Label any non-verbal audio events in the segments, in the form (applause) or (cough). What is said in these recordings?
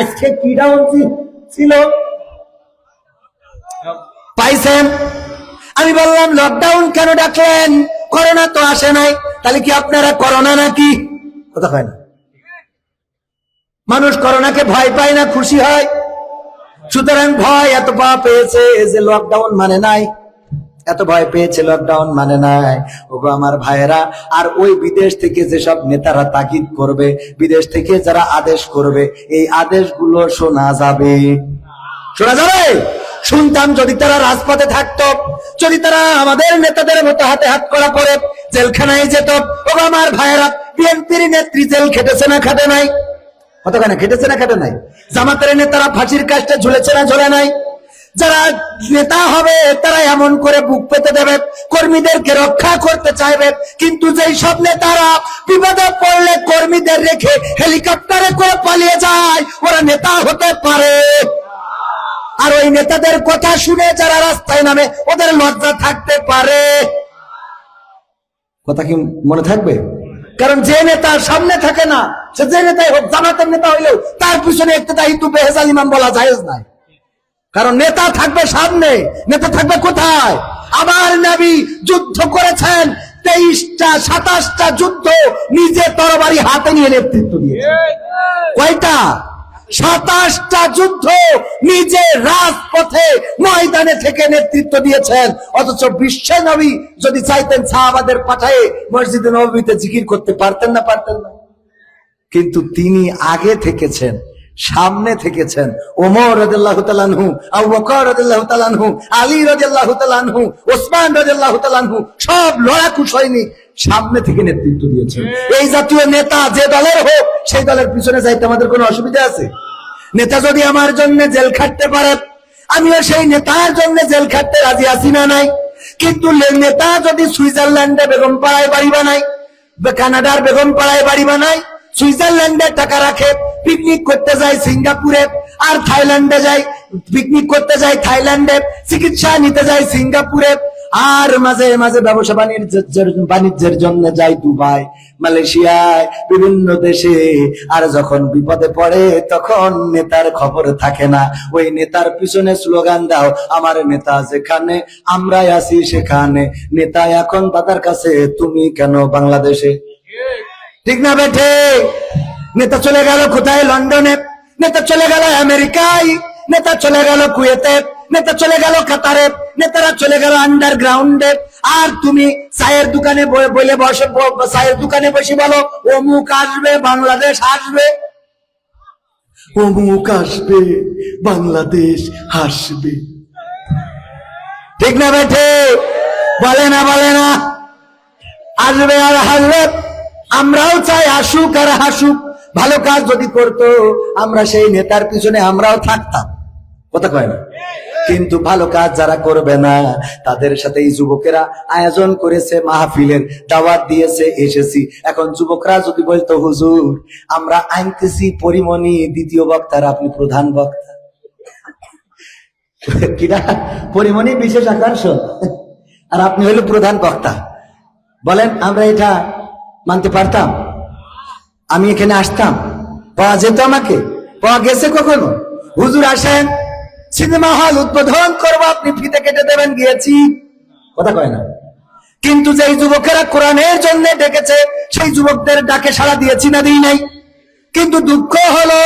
আজকে কি ডাউন ছিল? পাইছেন? আমি বললাম লকডাউন কেন ডাকলেন? করোনা তো আসে নাই। তাহলে কি আপনারা করোনা নাকি? কথা হয় না। মানুষ করোনাকে ভয় পায় না, খুশি হয়। সুতরাং ভয় এত পা পেয়েছে যে লকডাউন মানে নাই। এত ভয় পেয়েছে লকডাউন মানে নাই। ওগো আমার ভাইয়েরা, আর ওই বিদেশ থেকে যেসব নেতারা তাকিদ করবে, বিদেশ থেকে যারা আদেশ করবে, এই আদেশগুলো শোনা যাবে। শোনা যাবে? শুনতাম যদি তারা রাজপথে থাকতো, যদি তারা আমাদের নেতাদের মতো হাতে হাত করা করে, জেলখানায় যেত, ওগো আমার ভাইয়েরা, বিএনপির নেত্রী জেল খেটেছে না, খাটে নাই? কতখানে, খেটেছে না, খাটে নাই? জামাতের নেতারা ফাঁসির কাজটা ঝুলেছে না, ঝোলে নাই? যারা নেতা হবে, তারা এমন করে বুক পেতে দেবে, কর্মীদেরকে রক্ষা করতে চাইবে। কিন্তু যেই সব নেতারা বিপদে পড়লে কর্মীদের রেখে হেলিকপ্টারে করে পালিয়ে যায়, ওরা নেতা হতে পারে। আর ওই নেতাদের কথা শুনে যারা রাস্তায় নামে, ওদের লজ্জা থাকতে পারে। কথা কি মনে থাকবে? কারণ যে নেতা সামনে থাকে না, সে যে নেতাই হোক, জামাতের নেতা হইলেও তার পিছনে একটা দায়িত্ব বেহেজাল ইমাম বলা যায় নাই। কারণ নেতা থাকবে সামনে নেতা থাকবে কোথায়? আমার নবী যুদ্ধ করেছেন তেইশটা সাতাশটা যুদ্ধ নিজে তরবারি হাতে নিয়ে নেতৃত্ব দিয়ে কয়টা? সাতাশটা যুদ্ধ নিজে রাজপথে ময়দানে থেকে নেতৃত্ব দিয়েছেন। অথচ বিশ্ব নবী যদি চাইতেন সাহাবাদের পাঠায়ে মসজিদে নবীতে জিকির করতে পারতেন না পারতেন না। কিন্তু তিনি আগে থেকেছেন। সামনে থেকেছেন। ওমর রাদিয়াল্লাহ তালানহু রাদিয়াল্লাহ তালানহু আলী রাদিয়াল্লাহ তালানহু ওসমান রাদিয়াল্লাহ তালানহু সব লড়াকু সৈনিক সামনে থেকে নেতৃত্ব দিয়েছেন। এই জাতীয় নেতা যে দলের হোক সেই দলের পিছনে যাইতে আমাদের কোনো অসুবিধা আছে? নেতা যদি আমার জন্য জেল খাটতে পারে আমিও সেই নেতার জন্য জেল খাটতে রাজি আছি না নাই। কিন্তু নেতা যদি সুইজারল্যান্ডে বেগম পাড়ায় বাড়ি বানায় কানাডার বেগম পাড়ায় বাড়ি বানায় সুইজারল্যান্ডে টাকা রাখে পিকনিক করতে যায় সিঙ্গাপুরে, আর থাইল্যান্ডে যায় পিকনিক করতে যায় থাইল্যান্ডে, চিকিৎসা নিতে যায় সিঙ্গাপুরে, আর মাঝে মাঝে ব্যবসা বাণিজ্যের বাণিজ্যের জন্য যায় দুবাই, মালয়েশিয়ায়, বিভিন্ন দেশে। আর যখন বিপদে পড়ে, তখন নেতার খবর থাকে না। ওই নেতার পিছনে স্লোগান দাও, আমার নেতা যেখানে, আমরাই আছি সেখানে। নেতা এখন দাদার কাছে, তুমি কেন বাংলাদেশে? ঠিক না বেঠে নেতা চলে গেল কোথায়? লন্ডনে। নেতা চলে গেল আমেরিকায়। নেতা চলে গেল কুয়েতে। নেতা চলে গেল কাতারে। নেতারা চলে গেল আন্ডারগ্রাউন্ডে আর তুমি চায়ের দোকানে বলে বসে চায়ের দোকানে বসে বলো অমুক আসবে বাংলাদেশ আসবে। অমুক আসবে বাংলাদেশ হাসবে ঠিক না বেঠে বলে না বলে না। আসবে আর হাসবে আমরাও চাই আসুক আর হাসুক, ভালো কাজ যদি করতো, আমরা সেই নেতার পিছনে আমরাও থাকতাম। কথা কয় না? কিন্তু ভালো কাজ যারা করবে না, তাদের সাথে এই যুবকেরা আয়োজন করেছে, মাহফিলের দাওয়াত দিয়েছে, এসেছি। এখন যুবকরা যদি বলতো, হুজুর, আমরা আনতেছি পরিমণি, দ্বিতীয় বক্তার, আপনি প্রধান বক্তা। কিনা পরিমণি বিশেষ আকর্ষণ। আর আপনি হইল প্রধান বক্তা। বলেন, আমরা এটা মানতে পারতাম? আমি এখানে আসতাম। পাওয়া যেত আমাকে? পাওয়া গেছে কখনো? হুজুর আসেন, সিনেমা হল উদ্বোধন করব, আপনি ফিতে কেটে দেবেন, গিয়েছি। কথা কয় না। কিন্তু যেই যুবকেরা কোরআনের জন্য ডেকেছে, সেই যুবকদের ডাকে সাড়া দিয়েছি না, দিই নাই। কিন্তু দুঃখ হলো,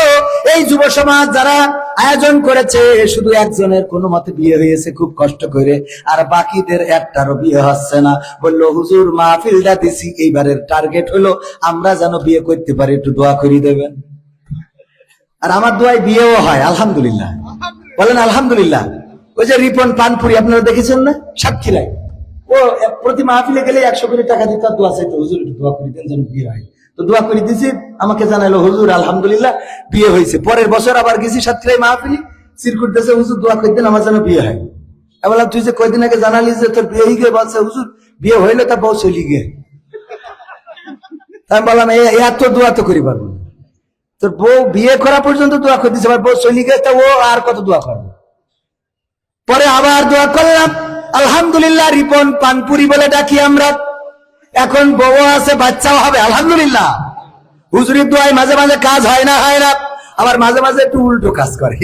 এই যুব সমাজ যারা আয়োজন করেছে, শুধু একজনের কোনো মতে বিয়ে হয়েছে খুব কষ্ট করে। আর বাকিদের একটারও বিয়ে হচ্ছে না। বলল, হুজুর মাহফিলটা দিছি এইবারের টার্গেট হলো, আমরা যেন বিয়ে করতে পারি, একটু দোয়া করে দেবেন। আর আমার দোয়ায় বিয়েও হয়, আলহামদুলিল্লাহ। বলেন, আলহামদুলিল্লাহ। ওই যে রিপন পানপুরি, আপনারা দেখেছেন না? সাতক্ষীরায় ও, প্রতি মাহফিলে গেলে একশো কোটি টাকা দিতে দোয়া চাইতো। হুজুর, একটু দোয়া করে দেন যেন বিয়ে হয়। তো দোয়া করে দিছি, আমাকে জানাইলো, হুজুর, আলহামদুলিল্লাহ, বিয়ে হয়েছে। পরের বছর আবার গেছি সাতক্ষীরায় মাহফিলি, সিরকুট দেশে, হুজুর, দোয়া করে দেন, আমার যেন বিয়ে হয়। আমি বললাম, তুই যে কয়দিন আগে জানালি যে তোর বিয়ে হয়ে গিয়ে বলছে, হুজুর, বিয়ে হইলে তা বউ চলি গিয়ে। আমি বললাম এত দোয়া তো করি পারব তোর বউ বিয়ে করা পর্যন্ত দোয়া করে দিছে বউ চলি গেছে তা ও আর কত দোয়া করবে? পরে আবার দোয়া করলাম, আলহামদুলিল্লাহ, রিপন পানপুরি বলে ডাকি আমরা। এখন বউ আছে, বাচ্চাও হবে, আলহামদুলিল্লাহ। হুজুরির দোয়ায় মাঝে মাঝে কাজ হয় না হয় না। আবার মাঝে মাঝে একটু উল্টো কাজ করে।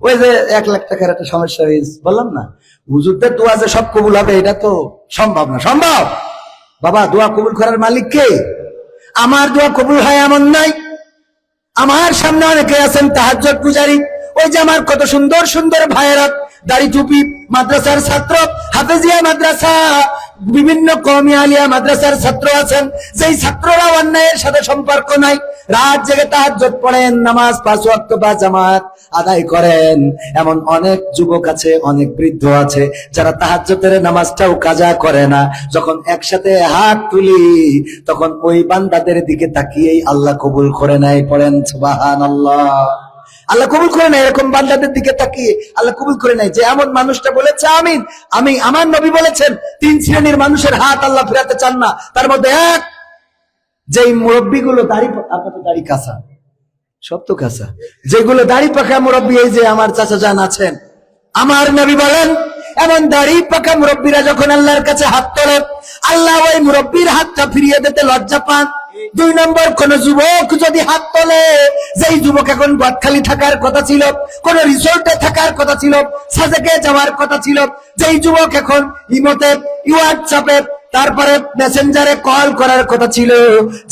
ওই যে এক লাখ টাকার একটা সমস্যা হয়েছে, বললাম না, হুজুরদের দোয়া যে সব কবুল হবে, এটা তো সম্ভব না। সম্ভব? বাবা, দোয়া কবুল করার মালিক কে? আমার দোয়া কবুল হয় এমন নাই। আমার সামনে অনেকে আছেন, তাহাজ্জুদ পূজারী। ওই যে আমার কত সুন্দর সুন্দর ভাইয়েরা দাড়ি টুপি, মাদ্রাসার ছাত্র, হাফেজিয়া মাদ্রাসা, বিভিন্ন কমি আলিয়া মাদ্রাসার ছাত্র আছেন। যেই ছাত্ররা অন্যায়ের সাথে সম্পর্ক নাই, রাত জেগে তাহাজ্জুদ পড়েন, নামাজ পাঁচ ওয়াক্ত বা জামাত আদায় করেন। এমন অনেক যুবক আছে, অনেক বৃদ্ধ আছে, যারা তাহাজ্জুদের নামাজটাও কাজা করে না। যখন একসাথে হাত তুলি, তখন ওই বান্দাদের দিকে তাকিয়েই আল্লাহ কবুল করে নেয়, পড়েন সুবহানাল্লাহ। আল্লাহ কবুল করে নেয়, এরকম বান্দাদের দিকে তাকিয়ে আল্লাহ কবুল করে নেয়। যে এমন মানুষটা বলেছে, আমিন। আমি, আমার নবী বলেছেন, তিন শ্রেণির মানুষের হাত আল্লাহ ফেরাতে চান না। তার মধ্যে এক, যেই মুরব্বী গুলো দাড়ি আপনার দাড়ি কাঁচা, সব তো কাঁচা। যেগুলো দাড়ি পাকা মুরব্বী, এই যে আমার চাচা যান আছেন, আমার নবী বলেন, এমন দাড়ি পাকা মুরব্বীরা যখন আল্লাহর কাছে হাত তোলে আল্লাহ ওই মুরব্বীর হাতটা ফিরিয়ে দিতে লজ্জা পান। দুই নম্বর, কোন যুবক যদি হাত তোলে, যেই যুবক এখন গদখালি থাকার কথা ছিল, কোন রিসোর্টে থাকার কথা ছিল, সাজেকে যাওয়ার কথা ছিল, যেই যুবক এখন ইমোতে হোয়াটসঅ্যাপে তারপরে মেসেঞ্জারে কল করার কথা ছিল,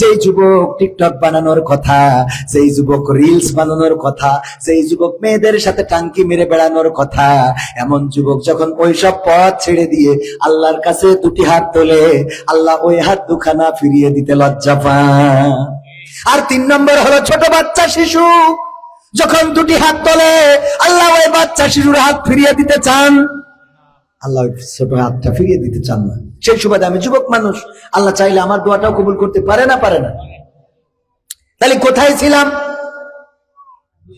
যেই যুবক টিকটক বানানোর কথা, যেই যুবক রিলস বানানোর কথা, যেই যুবক মেয়েদের সাথে টাঙ্কি মেরে বেড়ানোর কথা, এমন যুবক যখন ওইসব পথ ছেড়ে দিয়ে আল্লাহর কাছে দুটি হাত তোলে, আল্লাহ ওই হাত দুখানা ফিরিয়ে দিতে লজ্জা পান। আর তিন নম্বর হলো ছোট বাচ্চা শিশু। যখন দুটি হাত তোলে, আল্লাহ ওই বাচ্চা শিশুর হাত ফিরিয়ে দিতে চান। আল্লাহ ছোট হাতটা ফিরিয়ে দিতে চান না। সেই সুবাদে আমি যুবক মানুষ, আল্লাহ চাইলে আমার দোয়াটাও কবুল করতে পারে না পারে না। তাহলে কোথায় ছিলাম?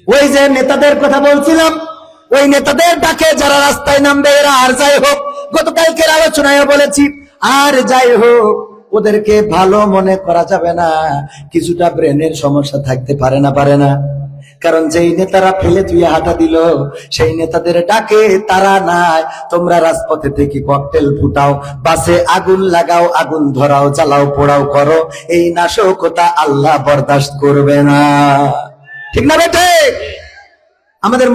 ওই যে নেতাদের কথা বলছিলাম, ওই নেতাদের ডাকে যারা রাস্তায় নামবে, এরা আর যাই হোক, গতকালকের আলোচনায় বলেছি, আর যাই হোক, ওদেরকে ভালো মনে করা যাবে না, কিছুটা ব্রেনের সমস্যা থাকতে পারে না পারে না। কারণ যেই নেতারা ফেলে তুই হাঁটা দিল, সেই নেতাদের ডাকে, তারা নাই, তোমরা রাজপথে থেকে ককটেল ফুটাও, বাসে আগুন লাগাও, আগুন ধরাও চালাও পোড়াও, করো, এই নাশকতা আল্লাহ বরদাস্ত করবে না। ঠিক না বেটে আমাদের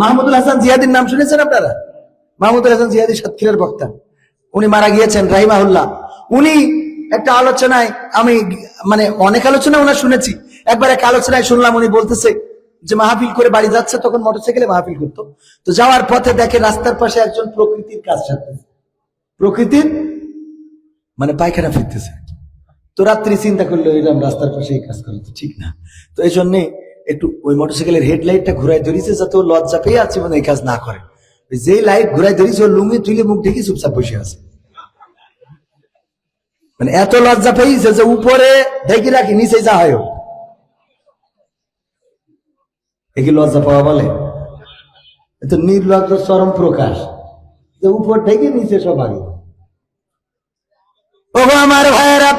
মাহমুদুল হাসান জিয়াদির নাম শুনেছেন আপনারা? মাহমুদুল হাসান জিয়াদি সাতক্ষীরার বক্তা। উনি মারা গিয়েছেন, রাহিমাহুল্লাহ। উনি একটা আলোচনায়, আমি মানে অনেক আলোচনা ওনার শুনেছি। একবার এক আলোচনায় শুনলাম, উনি বলতেছে যে মাহফিল করে বাড়ি যাচ্ছে, তখন মোটরসাইকেলে মাহফিল করতো। তো যাওয়ার পথে দেখে রাস্তার পাশে একজন প্রকৃতির কাজ সারতেছে। প্রকৃতির মানে পায়খানা ফিরতেছে। তো রাত্রি চিন্তা করল এরকম রাস্তার পাশে এই কাজ করা তো ঠিক না। তো এই জন্যে একটু ওই মোটরসাইকেলের হেডলাইটটা ঘুরাই ধরিছে যাতে ও লজ্জা পেয়ে আছে মানে এই কাজ না করে। যেই লাইট ঘুরাই ধরিছে, ও লুঙ্গি তুলে মুখ ঢেকে চুপচাপ বসে আছে। মানে এত লজ্জা পেয়েছে যে উপরে ঢেকে রাখি, নিচে যা হয় হোক। এ কি লজ্জা পাওয়া বলে? তো নির্লজ্জ, চরম প্রকাশ। উপর থেকে নিচে সব আগে। ও আমার ভাইয়েরা,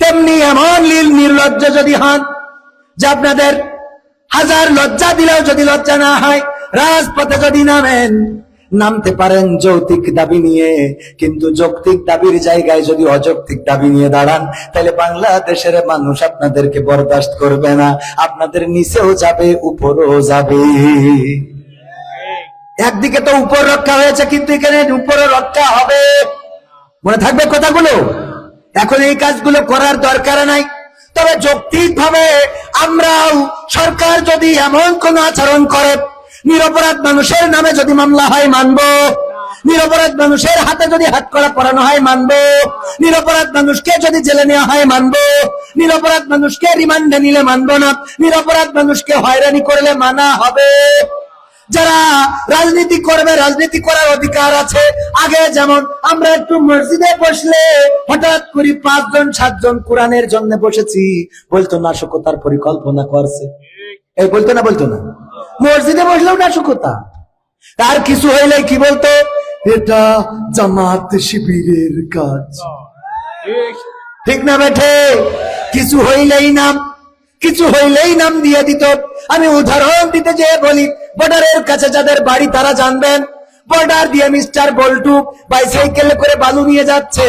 তেমনি এমন লীল নির্লজ্জ যদি হন, যে আপনাদের হাজার লজ্জা দিলেও যদি লজ্জা না হয়, রাজপথে যদি নামেন নামতে পারেন যৌক্তিক দাবি নিয়ে। কিন্তু যৌক্তিক দাবির জায়গায় যদি অযৌক্তিক দাবি নিয়ে দাঁড়ান, তাহলে বাংলাদেশের মানুষ আপনাদেরকে বরদাস্ত করবে না। আপনাদের নিচেও যাবে, উপরও যাবে। একদিকে তো উপর রক্ষা হয়েছে, কিন্তু এখানে উপরে রক্ষা হবে। মনে থাকবে কথাগুলো? এখন এই কাজগুলো করার দরকার নাই। তবে যৌক্তিক ভাবে আমরাও সরকার যদি এমন কোন আচরণ করে নিরপরাধ মানুষের নামে যদি মামলা হয়, মানবো। নিরপরাধ মানুষের হাতে যদি হাত করা পড়ানো হয়, মানবো। নিরপরাধ মানুষকে যদি জেলে নেওয়া হয়, মানবো। নিরপরাধ মানুষকে রিমান্ডে নিলে মানবো না। নিরপরাধ মানুষকে হয়রানি করলে মানা হবে। যারা রাজনীতি করবে, রাজনীতি করার অধিকার আছে। আগে যেমন আমরা একটু মসজিদে বসলে হঠাৎ করে পাঁচজন, সাতজন কোরআনের জন্য বসেছি। বলতো নাশকতার পরিকল্পনা করছে। এই বলতো না বলতো না? মসজিদে বসলেও নাশকতা। আর কিছু হইলে কি বলতো? এটা জামাত শিবিরের কাজ। ঠিক না বেঠে? কিছু হইলেই নাম, কিছু হইলেই নাম দিয়ে দিত। আমি উদাহরণ দিতে যেয়ে বলি, বর্ডারের কাছে যাদের বাড়ি তারা জানবেন বর্ডার দিয়ে মিস্টার বল্টু বাইসাইকেলে করে বালু নিয়ে যাচ্ছে।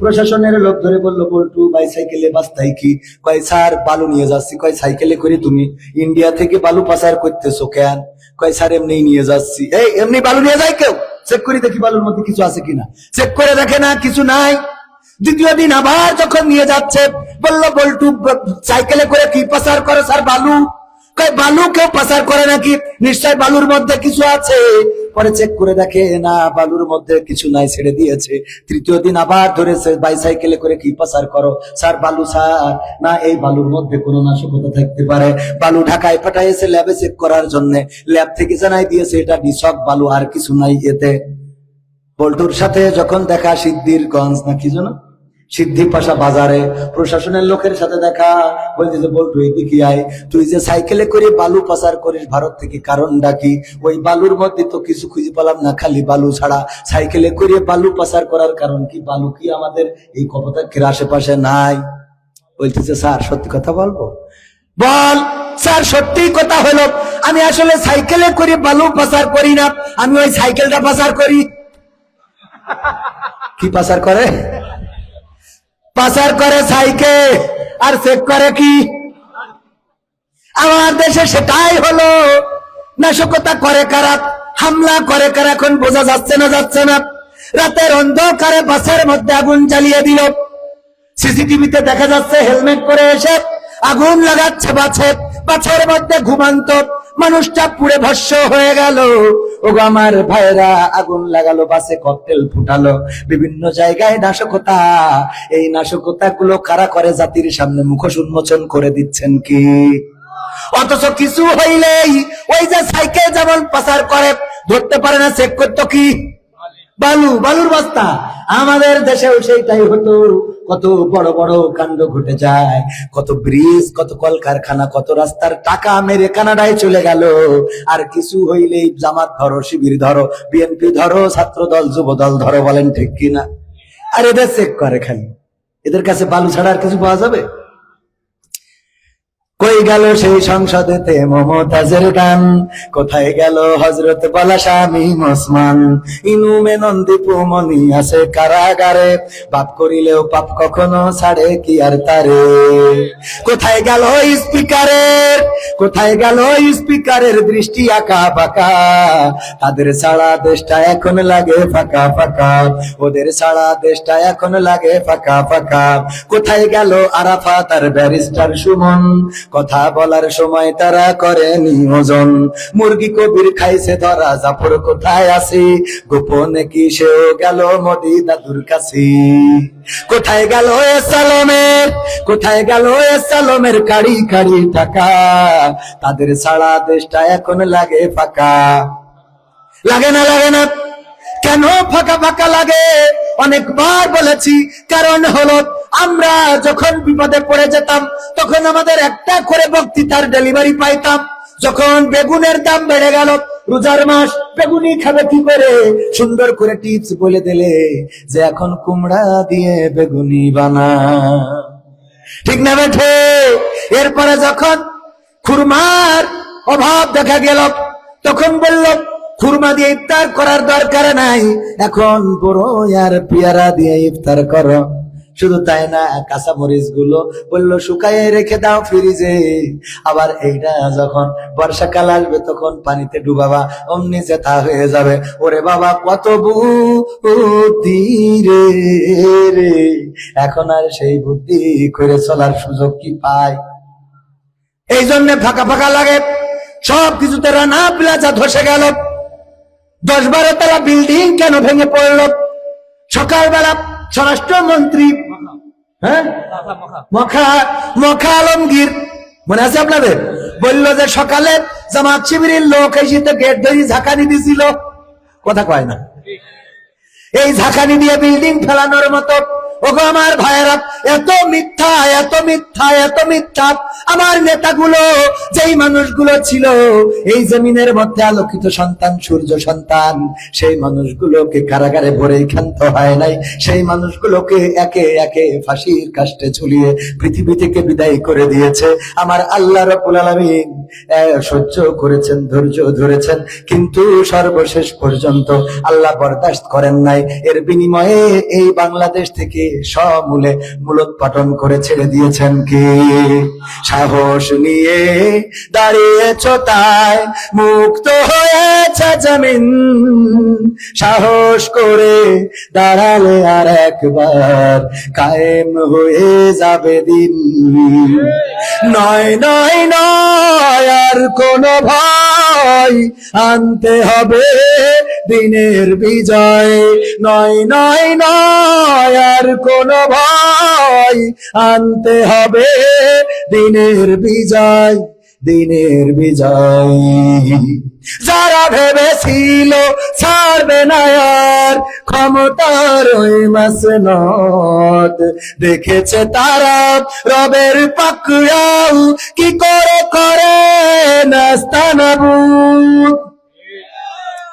প্রশাসনের লোক ধরে বলল, বল্টু, বাইসাইকেলে বাস্তাই কি? কয়, স্যার, বালু নিয়ে যাচ্ছি। কয়, সাইকেলে করে তুমি ইন্ডিয়া থেকে বালু পাচার করতেছো কেন? কয়, স্যার এমনি নিয়ে যাচ্ছি। এই, এমনি বালু নিয়ে যায় কেউ? চেক করে দেখি বালুর মধ্যে কিছু আছে কিনা। চেক করে দেখে না, কিছু নাই। দ্বিতীয় দিন আবার যখন নিয়ে যাচ্ছে, বলল, বল্টু, সাইকেলে করে কি পাচার করে, স্যার, বালু? বালু কেউ পাচার করে নাকি? নিশ্চয় বালুর মধ্যে কিছু আছে। পরে চেক করে দেখে, না, বালুর মধ্যে কিছু নাই, ছেড়ে দিয়েছে। তৃতীয় দিন আবার ধরেছে বাইসাইকেলে করে কি পাচার করো? স্যার, বালু, স্যার, না, এই বালুর মধ্যে কোনো নাশকতা থাকতে পারে। বালু ঢাকায় পাঠাইছে ল্যাবে চেক করার জন্য। ল্যাব থেকে জানাই দিয়েছে, এটা ডিসক বালু, আর কিছু নাই এতে। বল্টুর সাথে যখন দেখা সিদ্ধির গঞ্জ না কি যেন? সিদ্ধি পাশা বাজারে প্রশাসনের লোকের সাথে দেখা। বলতেছে বল্টু, এদিকে আয়। তুই যে সাইকেলে করে বালু পাচার করিস, ভারত থেকে কারণ ডাকি ওই বালুর মধ্যে তো কিছু খুঁজে পেলাম না, খালি বালু ছাড়া। সাইকেলে করে বালু পাচার করার কারণ কি? বালু কি আমাদের এই কপতাক্ষের আশেপাশে নাই? বলতেছে স্যার, সত্যি কথা বলব? বল, স্যার, সত্যি কথা হলো, আমি আসলে সাইকেলে করে বালু পাচার করি না, আমি ওই সাইকেলটা পাচার করি। (laughs) কি পাচার করে? পাচার করে সাইকেল আর চেক করে কি? আমার দেশে সেটাই হলো, নাশকতা করে কারা, হামলা করে কারা, এখন বোঝা যাচ্ছে না যাচ্ছে না। রাতের অন্ধকারে বাসের মধ্যে আগুন চালিয়ে দিল। সিসিটিভিতে দেখা যাচ্ছে হেলমেট পরে এসে আগুন লাগাচ্ছে বাছে বাছের মধ্যে ঘুমান্ত মানুষটা পুড়ে ভস্য হয়ে গেল। আমার ভাইরা আগুন লাগালো, বাসে ককটেল ফুটালো। বিভিন্ন জায়গায় নাশকতা, এই নাশকতা গুলো কারা করে জাতির সামনে মুখোশ উন্মোচন করে দিচ্ছেন কি? অথচ কিছু হইলেই ওই যে সাইকেল যেমন পাচার করে, ধরতে পারে না, চেক করতো কি? বালু, বালুর বস্তা। আমাদের দেশেও সেইটাই হতো। কত বড় বড় কাণ্ড ঘটে যায়, কত ব্রিজ কত কলকারখানা, কত রাস্তার টাকা মেরে কানাডায় চলে গেল। আর কিছু হইলেই জামাত ধরো, শিবির ধরো, বিএনপি ধরো, ছাত্র দল, যুব দল ধরো, বলেন ঠিক কিনা? আর এদের চেক করে খালি। এদের কাছে বালু ছাড়া আর কিছু পাওয়া যাবে? কই গেল সেই সংসদেতে মমতাজের গান? কোথায় গেল হজরত বলা স্বামী ওসমান? ইনুমে নন্দীপু মনি আছে কারাগারে পাপ করিলেও পাপ কখনো ছাড়ে কি আর তারে? কোথায় গেল স্পিকারের কোথায় গেল স্পিকারের দৃষ্টি আঁকা ফাঁকা তাদের ছাড়া দেশটা এখন লাগে ফাঁকা ফাঁকা। ওদের ছাড়া দেশটা এখন লাগে ফাঁকা ফাঁকা। কোথায় গেল আরাফা তার ব্যারিস্টার সুমন? কথা বলার সময় তারা করে নিয়োজন মুরগি কবির খাইছে ধরা, জাফর কোথায় আছে? গোপনে কি সেও গেল মোদি দাদুর কাছে? কোথায় গেল এ সালমের? কোথায় গেল এ সালমের কাড়ি কাড়ি টাকা? তাদের সারা দেশটা এখন লাগে ফাঁকা। লাগে না লাগে না। কেন ফাঁকা ফাঁকা লাগে? অনেকবার বলেছি, কারণ হলো আমরা যখন বিপদে পড়ে যেতাম, তখন আমাদের একটা করে বক্তৃতার ডেলিভারি পাইতাম। যখন বেগুনের দাম বেড়ে গেল, রোজার মাস, বেগুনি খাবে কি করে? সুন্দর করে টিপস বলে দিলে যে এখন কুমড়া দিয়ে বেগুনি বানা ঠিক না বেঠে? এরপরে যখন খুরমার অভাব দেখা গেল, তখন বলল, খুরমা দিয়ে ইফতার করার দরকার নাই, এখন বড় আর পেয়ারা দিয়ে ইফতার করো। শুধু তাই না কাঁচা মরিচগুলো বলল শুকাইয়ে রেখে দাও ফ্রিজে। আবার এইটা যখন বর্ষাকাল আসবে, তখন পানিতে ডুবাবা অমনি জেতা হয়ে যাবে। ওরে বাবা, কত বুদ্ধি রে রে। এখন আর সেই বুদ্ধি করে চলার সুযোগ কি পায়? এই জন্য ফাঁকা ফাঁকা লাগে। সব কিছুতে রানা প্লাজা ধসে গেল। দশ বারো তলা বিল্ডিং কেন ভেঙে পড়ল? সকালবেলা স্বরাষ্ট্রমন্ত্রী হ্যাঁ? মখা মখা আলমগীর। মনে আছে আপনাদের? বলল যে সকালে জামাত শিবিরের লোক এসে তো গেট ধরি ঝাঁকানি দিছিল। কথা কয় না। এই ঝাঁকানি দিয়ে বিল্ডিং ফেলানোর মতো ওগো আমার ভাইয়েরা, এত মিথ্যা এত মিথ্যা এত মিথ্যা। আমার নেতাগুলো, যেই মানুষগুলো ছিল, এই জমিনের মধ্যে আলোকিত সন্তান, সূর্য সন্তান, সেই মানুষগুলোকে কারাগারে ভরে ক্ষান্ত হয় নাই। সেই মানুষগুলোকে একে একে ফাঁসির কাষ্টে ঝুলিয়ে পৃথিবী থেকে বিদায় করে দিয়েছে। আমার আল্লাহ রব্বুল আলামিন সহ্য করেছেন, ধৈর্য ধরেছেন। কিন্তু সর্বশেষ পর্যন্ত আল্লাহ বরদাস্ত করেন নাই। এর বিনিময়ে এই বাংলাদেশ থেকে সমূলে মূলোৎপাটন করে ছেড়ে দিয়েছেন কি? সাহস নিয়ে দাঁড়িয়েছ তাই মুক্ত হয়েছে জমিন। সাহস করে দাঁড়ালে আর একবার কায়েম হয়ে যাবে দিন। নয় নয় নয়, আর কোন ভয় আনতে হবে দিনের বিজয়। নয় নয় নয়, আর কোন ভয় আনতে হবে। দিনের বিজয় দিনের বিজয়। যারা ভেবেছিল ছাড়বে না আর ক্ষমতার ওই মাসনদ। দেখেছে তারা রবের পাকড়াও কি করে করে নাস্তানাবুদ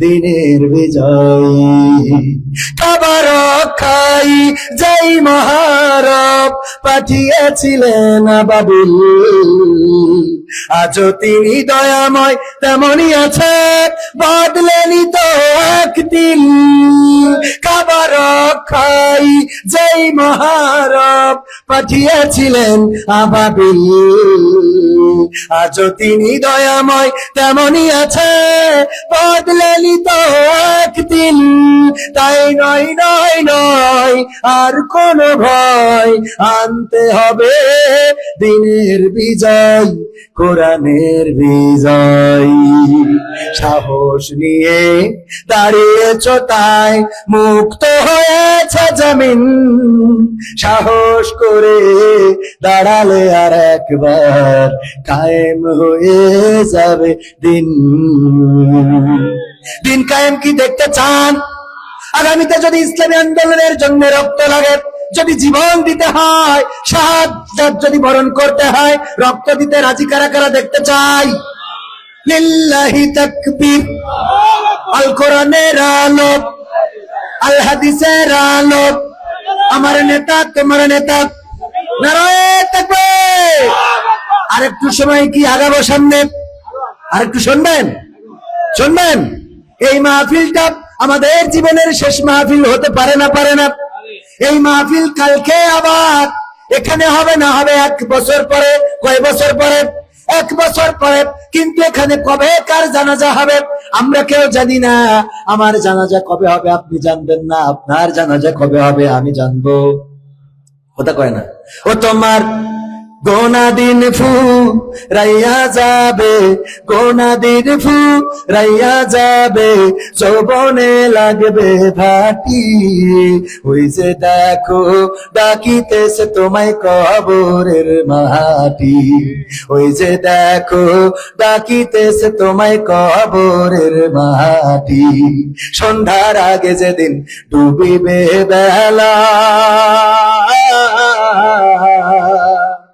দিনের বিজয়। খাবার খাই, যাই মহারব পাঠিয়েছিলেন বাবুল আজও তিনি দয়াময় তেমনই আছে বদলেনি তো একদিন খাবার খাই, যেই মহারব পাঠিয়েছিলেন আবাবিল আজও তিনি দয়াময় তেমনই আছে বদলেনি তো একদিন। তাই নয় নয় নয়, আর কোন ভয় আনতে হবে। দিনের বিজয়, কোরআনের বিজয়। সাহস নিয়ে দাঁড়িয়েছ তাই মুক্ত হয়েছে জমিন। সাহস করে দাঁড়ালে আর একবার কায়েম হয়ে যাবে দিন। দিন কায়েম কি দেখতে চান? আগামীতে যদি ইসলামী আন্দোলনের জন্য রক্ত লাগে, যদি জীবন দিতে হয় সাহায্য যদি বরণ করতে হয়, রক্ত দিতে রাজি কারা কারা দেখতে চাই? আমার নেতা, তোমার নেতা। থাকবে আর একটু সময় কি আগাবো সামনে? আরেকটু শুনবেন? শুনবেন? এই মাহফিলটা আমাদের জীবনের শেষ মাহফিল হতে পারে না পারে না। এই মাহফিল কালকে আবার, এখানে হবে না হবে, এক বছর পরে, কয় বছর পরে? এক বছর পরে, কিন্তু এখানে কবে কার জানাজা হবে? আমরা কেউ জানি না। আমার জানাজা কবে হবে আপনি জানবেন না। আপনার জানাজা কবে হবে আমি জানব। ওটা কয় না। ও তোমার গোনা দিন ফু, রাইয়া যাবে। গোনা দিন ফু, রাইয়া যাবে। যৌবনে লাগবে ভাটি। ওই যে দেখো, ডাকিতেছে তোমায় কবরের মাটি ওই যে দেখো, ডাকিতেছে তোমায় কবরের মাটি সন্ধ্যার আগে যেদিন ডুবিবে বেলা।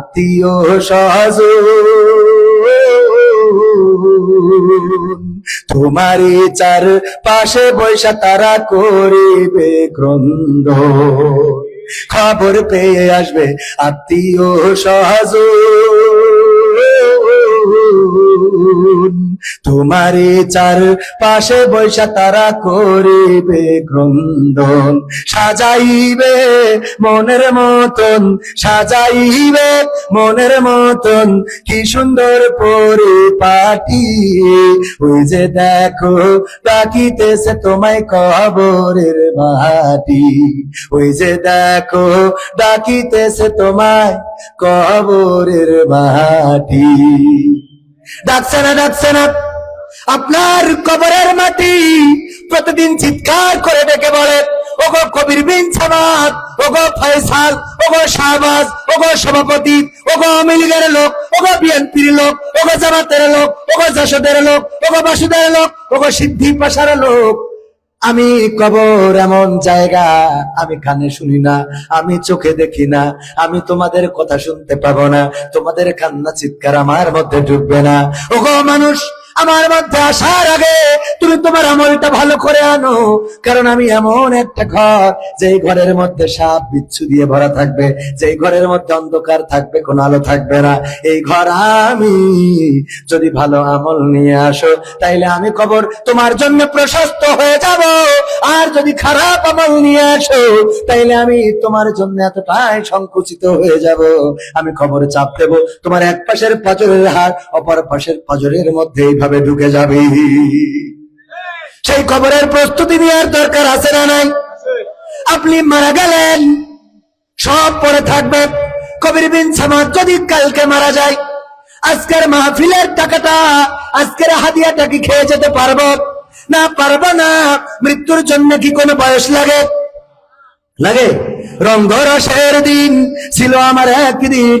আত্মীয় সহজ তোমারে চার পাশে বৈশা তারা করিবে ক্রন্দ। খবর পেয়ে আসবে আত্মীয় সহজ তোমারই চার পাশে বৈশা তারা করিবে ক্রন্দন, সাজাইবে মনের মতন, সাজাইবে মনের মতন, কি সুন্দর পরিপাটি। ওই যে দেখো, ডাকিতেছে তোমায় কবরের মাটি। ওই যে দেখো, ডাকিতেছে তোমায় কবরের মাটি। ডাকছে না ডাকছে না। আপনার কবরের মাটি প্রতিদিন চিৎকার করে ডেকে বলে, ওগো কবির বিন সাবাদ ওগো ফয়সাল, ওগো শাহবাজ, ওগো সভাপতি, ওগো আওয়ামী লীগের লোক, ওগো বিএনপির লোক, ওগো জামাতের লোক, ওগো যশোদের লোক, ওগো বাসুদের লোক, ওগো সিদ্ধি পাশার লোক। আমি কবর এমন জায়গা, আমি কানে শুনি না, আমি চোখে দেখি না, আমি তোমাদের কথা শুনতে পাবো না, তোমাদের কান্না চিৎকার আমার মধ্যে ঢুকবে না। ওগো মানুষ আমার মধ্যে আসার আগে তুমি তোমার আমলটা ভালো করে আনো। কারণ আমি এমন একটা ঘর, যেই ঘরের মধ্যে সাপ বিচ্ছু দিয়ে ভরা থাকবে, যেই ঘরের মধ্যে অন্ধকার থাকবে, কোনো আলো থাকবে না। এই ঘর আমি, যদি ভালো আমল নিয়ে আসো, তাইলে আমি কবর তোমার জন্য প্রশস্ত হয়ে যাব। আর যদি খারাপ আমল নিয়ে আসো, তাইলে আমি তোমার জন্য এতটাই সংকুচিত হয়ে যাব। আমি খবর চাপ দেবো, তোমার এক পাশের পাজরের হাত অপর পাশের পাজরের মধ্যে এইভাবে ঢুকে যাবে? সেই খবরের প্রস্তুতি নেওয়ার দরকার আছে না নাই? আপনি মারা গেলেন, সব পরে থাকবে কবির বিন সামাদ যদি কালকে মারা যায়, আজকের মাহফিলের টাকাটা, আজকের হাদিয়াটা কি খেয়ে যেতে পারব? না পারব না, মৃত্যুর জন্য কি কোনো বয়স লাগে? লাগে। রঙ্গরসের দিন ছিল আমার একদিন।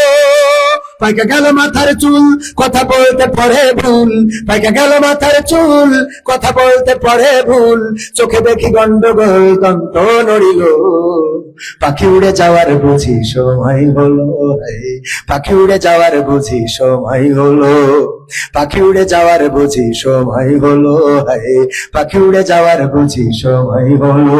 পাইকা গেল মাথার চুল, কথা বলতে পড়ে ভুল পাইকা গেল মাথার চুল, কথা বলতে পড়ে ভুল চোখে দেখি গন্ডগোল, দন্ত নড়িল পাখি উড়ে যাওয়ার বুঝি সময় হলো। পাখি উড়ে যাওয়ার বুঝি সময় হলো, পাখি উড়ে যাওয়ার বুঝি সময় হলো। পাখি উড়ে যাওয়ার বুঝি সময় হলো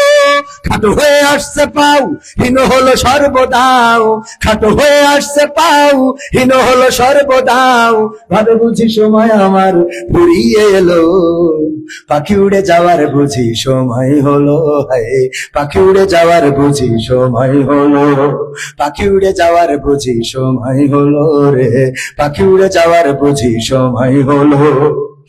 খাটো হয়ে আসছে পাও, হীন হলো সর্বদাও। খাটো হয়ে আসছে পাও, হীন হলো সর্বদাও। ভাবে বুঝি সময় আমার ফুরিয়ে এলো, পাখি উড়ে যাওয়ার বুঝি সময় হলো, হায়। পাখি উড়ে যাওয়ার বুঝি সময় হলো, পাখি উড়ে যাওয়ার বুঝি সময় হলো রে। পাখি উড়ে যাওয়ার বুঝি সময় হলো।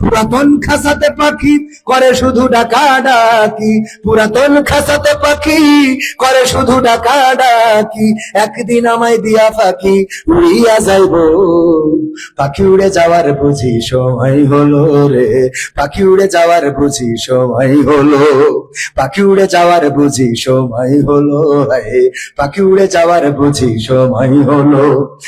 পুরাতন খাসাতে পাখি করে শুধু ডাকা ডাকি। পুরাতন খাসাতে পাখি করে শুধু ডাকা ডাকি। একদিন আমায় দিয়া পাখি উড়িয়া যাইব। পাখি উড়ে যাওয়ার বুঝি সময় হলো রে। পাখি উড়ে যাওয়ার বুঝি সময় হলো। পাখি উড়ে যাওয়ার বুঝি সময় হলো রে। পাখি উড়ে যাওয়ার বুঝি সময় হলো।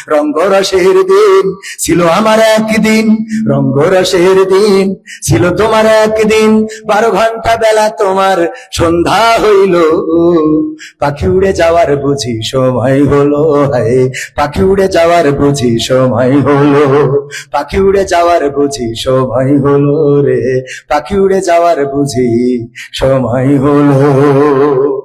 রঙ্গরসের দিন ছিল আমার একদিন। রঙ্গরসের দিন, ছিল তোমার একদিন। বারো ঘণ্টা বেলা তোমার সন্ধ্যা হইল। পাখি উড়ে যাওয়ার বুঝি সময় হলো, হায়। পাখি উড়ে যাওয়ার বুঝি সময় হলো, পাখি উড়ে যাওয়ার বুঝি সময় হলো রে। পাখি উড়ে যাওয়ার বুঝি সময় হলো।